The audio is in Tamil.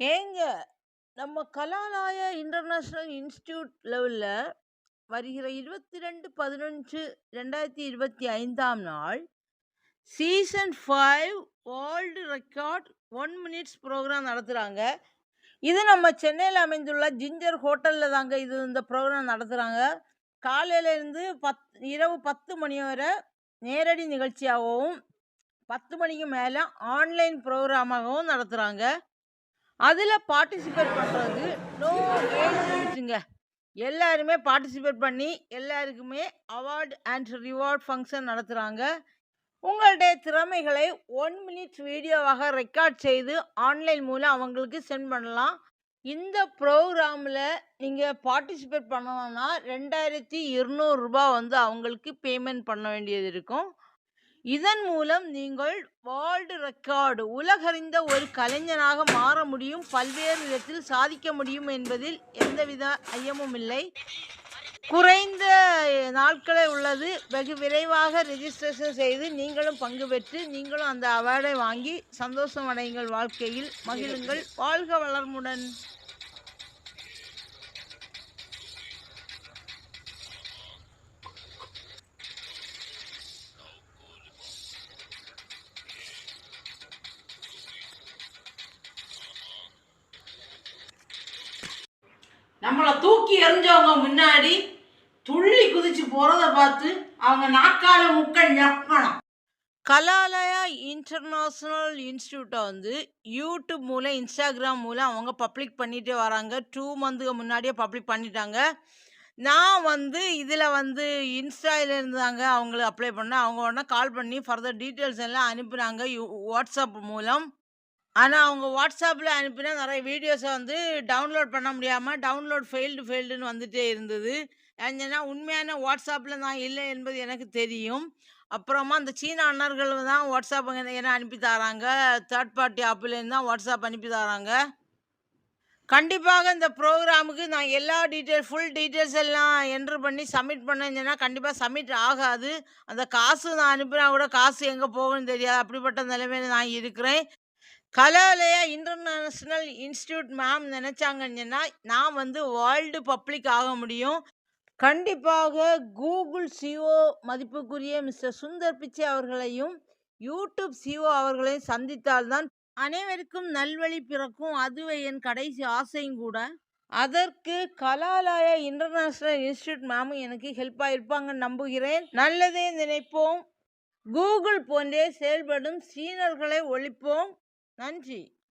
ஏங்க நம்ம கலாலாய இன்டர்நேஷ்னல் இன்ஸ்டியூட் லெவலில் வருகிற 22/11/2025ஆம் நாள் season five world record one minutes program நடத்துகிறாங்க இது நம்ம சென்னையில் அமைந்துள்ள ஜிஞ்சர் ஹோட்டலில் தாங்க இது இந்த ப்ரோக்ராம் நடத்துகிறாங்க காலையிலேருந்து பத் இரவு 10 மணி வரை நேரடி நிகழ்ச்சியாகவும், 10 மணிக்கு மேலே ஆன்லைன் ப்ரோக்ராமாகவும் நடத்துகிறாங்க அதில் பார்ட்டிசிபேட் பண்ணுறது நோ ஏஜ் எல்லாருமே பார்ட்டிசிபேட் பண்ணி எல்லாருக்குமே அவார்ட் அண்ட் ரிவார்ட் ஃபங்க்ஷன் நடத்துகிறாங்க உங்களுடைய திறமைகளை ஒன் மினிட் வீடியோவாக ரெக்கார்ட் செய்து ஆன்லைன் மூலம் அவங்களுக்கு சென்ட் பண்ணலாம். இந்த ப்ரோக்ராமில் நீங்கள் பார்ட்டிசிபேட் பண்ணணும்னா ரெண்டாயிரத்தி இருநூறுபா வந்து அவங்களுக்கு பேமெண்ட் பண்ண வேண்டியது இருக்கும். இதன் மூலம் நீங்கள் வேர்ல்டு ரெக்கார்டு உலகறிந்த ஒரு கலைஞனாக மாற முடியும். பல்வேறு விதத்தில் சாதிக்க முடியும் என்பதில் எந்தவித ஐயமும் இல்லை. குறைந்த நாட்களே உள்ளது. வெகு விரைவாக ரிஜிஸ்ட்ரேஷன் செய்து நீங்களும் பங்கு பெற்று நீங்களும் அந்த அவார்டை வாங்கி சந்தோஷம் அடையுங்கள் வாழ்க்கையில் மகிழுங்கள். வாழ்க வளர்முடன் நம்மளை தூக்கி எறிஞ்சவங்க முன்னாடி துள்ளி குதிச்சு போறத பார்த்து அவங்க நாக்கால முக்கள் நக்கணும் கலாலயா இன்டர்நேஷ்னல் இன்ஸ்டியூட்டை வந்து யூடியூப் மூலம், இன்ஸ்டாகிராம் மூலம் அவங்க பப்ளிக் பண்ணிகிட்டே வராங்க. டூ மந்த்துக்கு முன்னாடியே பப்ளிக் பண்ணிட்டாங்க. நான் வந்து இதில் வந்து இன்ஸ்டால இருந்தாங்க அவங்களுக்கு அப்ளை பண்ணேன். அவங்க உடனே கால் பண்ணி ஃபர்தர் டீட்டெயில்ஸ் எல்லாம் அனுப்புகிறாங்க யூ வாட்ஸ்அப் மூலம். ஆனா அவங்க வாட்ஸ்அப்பில் அனுப்பின நெறைய வீடியோஸ வந்து டவுன்லோட் பண்ண முடியாம டவுன்லோட் ஃபெயில்டு ஃபெயில்டுன்னு வந்துட்டே இருந்தது. ஏன்னா உண்மையான வாட்ஸ்அப்பில் நான் இல்லை என்பது எனக்கு தெரியும். அப்புறமா அந்த சீன அண்ணர்கள் தான் வாட்ஸ்அப் என்ன அனுப்பி தராங்க. தேர்ட் பார்ட்டி ஆப்லேருந்து தான் வாட்ஸ்அப் அனுப்பி தராங்க. கண்டிப்பாக இந்த ப்ரோக்ராமுக்கு நான் எல்லா டீட்டெயில் ஃபுல் டீட்டெயில்ஸ் எல்லாம் என்டர் பண்ணி சப்மிட் பண்ணேன்னு சொன்னா கண்டிப்பா சப்மிட் ஆகாது. அந்த காசு நான் அனுப்பினா கூட காசு எங்க போகும்னு தெரியாது. அப்படிப்பட்ட நிலைமையில நான் இருக்கிறேன். கலாலயா இன்டர்நேஷ்னல் இன்ஸ்டியூட் மேம் நினச்சாங்கன்னா நான் வந்து வேர்ல்டு பப்ளிக் ஆக முடியும். கண்டிப்பாக கூகுள் சிஓ மதிப்புக்குரிய மிஸ்டர் சுந்தர் பிச்சை அவர்களையும், யூடியூப் சிஓ அவர்களையும் சந்தித்தால் தான் அனைவருக்கும் நல்வழி பிறக்கும். அதுவே என் கடைசி ஆசையும் கூட. அதற்கு கலாலயா இன்டர்நேஷ்னல் இன்ஸ்டியூட் மேமும் எனக்கு ஹெல்ப் இருப்பாங்கன்னு நம்புகிறேன். நல்லதே நினைப்போம். கூகுள் போன்றே செயல்படும் சீனர்களை ஒழிப்போம். நன்றி.